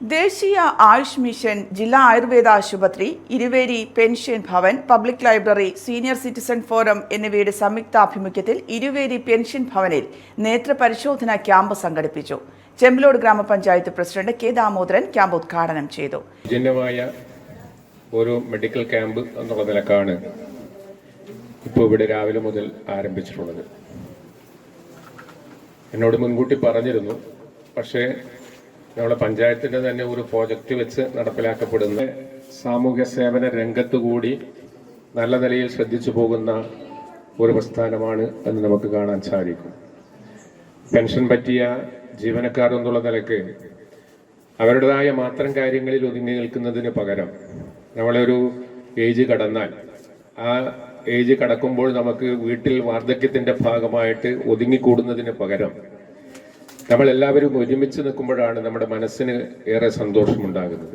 ദേശീയ ആയുഷ് മിഷൻ ജില്ലാ ആയുർവേദ ആശുപത്രി Iruveri pension Bhavan public library senior citizen forum എന്നിവയുടെ സംയുക്താഭിമുഖ്യത്തിൽ ഇരുവേരി പെൻഷൻ ഭവനിൽ നേത്ര പരിശോധന ക്യാമ്പ് സംഘടിപ്പിച്ചു. ചെമ്പലോട് ഗ്രാമപഞ്ചായത്ത് പ്രസിഡന്റ് കെ ദാമോദരൻ ക്യാമ്പ് ഉദ്ഘാടനം ചെയ്തു. ഒരു മെഡിക്കൽ ക്യാമ്പ് എന്നുള്ള നിലക്കാണ് ഇപ്പോൾ ഇവിടെ രാവിലെ മുതൽ ആരംഭിച്ചിട്ടുള്ളത്. എന്നോട് മുൻകൂട്ടി പറഞ്ഞിരുന്നു പക്ഷേ നമ്മളെ പഞ്ചായത്തിന്റെ തന്നെ ഒരു പ്രോജക്റ്റ് വെച്ച് നടപ്പിലാക്കപ്പെടുന്ന സാമൂഹ്യ സേവന രംഗത്ത് കൂടി നല്ല നിലയിൽ ശ്രദ്ധിച്ചു പോകുന്ന ഒരു പ്രസ്ഥാനമാണ് എന്ന് നമുക്ക് കാണാൻ സാധിക്കും. പെൻഷൻ പറ്റിയ ജീവനക്കാർ എന്നുള്ള നിലയ്ക്ക് അവരുടേതായ മാത്രം കാര്യങ്ങളിൽ ഒതുങ്ങി നിൽക്കുന്നതിന് പകരം നമ്മളൊരു ഏജ് കടന്നാൽ ആ ഏജ് കടക്കുമ്പോൾ നമുക്ക് വീട്ടിൽ വാർദ്ധക്യത്തിന്റെ ഭാഗമായിട്ട് ഒതുങ്ങിക്കൂടുന്നതിന് പകരം നമ്മൾ എല്ലാവരും ഒരുമിച്ച് നിൽക്കുമ്പോഴാണ് നമ്മുടെ മനസ്സിന് ഏറെ സന്തോഷമുണ്ടാകുന്നത്.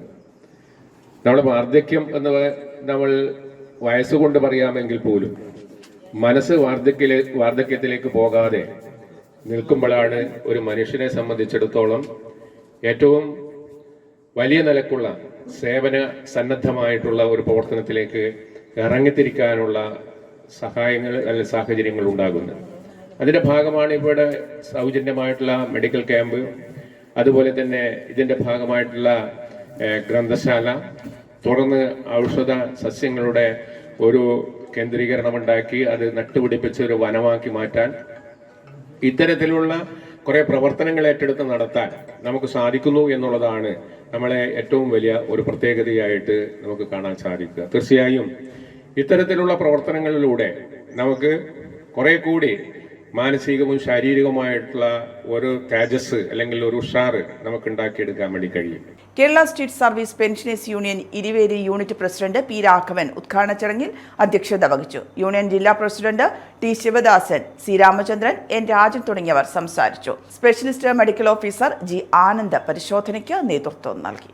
നമ്മുടെ വാർദ്ധക്യം എന്ന് നമ്മൾ വയസ്സുകൊണ്ട് പറയാമെങ്കിൽ പോലും മനസ്സ് വാർദ്ധക്യത്തിലെ വാർദ്ധക്യത്തിലേക്ക് പോകാതെ നിൽക്കുമ്പോഴാണ് ഒരു മനുഷ്യനെ സംബന്ധിച്ചിടത്തോളം ഏറ്റവും വലിയ നിലക്കുള്ള സേവന സന്നദ്ധമായിട്ടുള്ള ഒരു പ്രവർത്തനത്തിലേക്ക് ഇറങ്ങിത്തിരിക്കാനുള്ള സഹായങ്ങൾ അല്ലെങ്കിൽ സാഹചര്യങ്ങൾ ഉണ്ടാകുന്നത് അതിന്റെ ഭാഗമാണ് ഇവിടെ സൗജന്യമായിട്ടുള്ള മെഡിക്കൽ ക്യാമ്പ് അതുപോലെ തന്നെ ഇതിന്റെ ഭാഗമായിട്ടുള്ള ഗ്രന്ഥശാല. തുടർന്ന് ഔഷധ സസ്യങ്ങളുടെ ഒരു കേന്ദ്രീകരണമുണ്ടാക്കി അത് നട്ടുപിടിപ്പിച്ച് ഒരു വനമാക്കി മാറ്റാൻ ഇത്തരത്തിലുള്ള കുറെ പ്രവർത്തനങ്ങൾ ഏറ്റെടുത്ത് നടത്താൻ നമുക്ക് സാധിക്കുന്നു എന്നുള്ളതാണ് നമ്മളെ ഏറ്റവും വലിയ ഒരു പ്രത്യേകതയായിട്ട് നമുക്ക് കാണാൻ സാധിക്കുക. തീർച്ചയായും ഇത്തരത്തിലുള്ള പ്രവർത്തനങ്ങളിലൂടെ നമുക്ക് കുറെ കൂടി മാനസികവും ശാരീരികവുമായിട്ടുള്ള ഒരു തേജസ് അല്ലെങ്കിൽ ഒരു ഉഷാറ് നമുക്ക് ഉണ്ടാക്കിയെടുക്കാൻ വേണ്ടി കഴിയും. Kerala state service pensioners union Iruveri unit president P Raghavan ഉദ്ഘാടന ചടങ്ങിൽ അധ്യക്ഷത വഹിച്ചു. യൂണിയൻ ജില്ലാ president T Sivadasan C Ramachandran N Rajan തുടങ്ങിയവർ സംസാരിച്ചു. Specialist medical officer G Anand പരിശോധനയ്ക്ക് നേതൃത്വം നൽകി.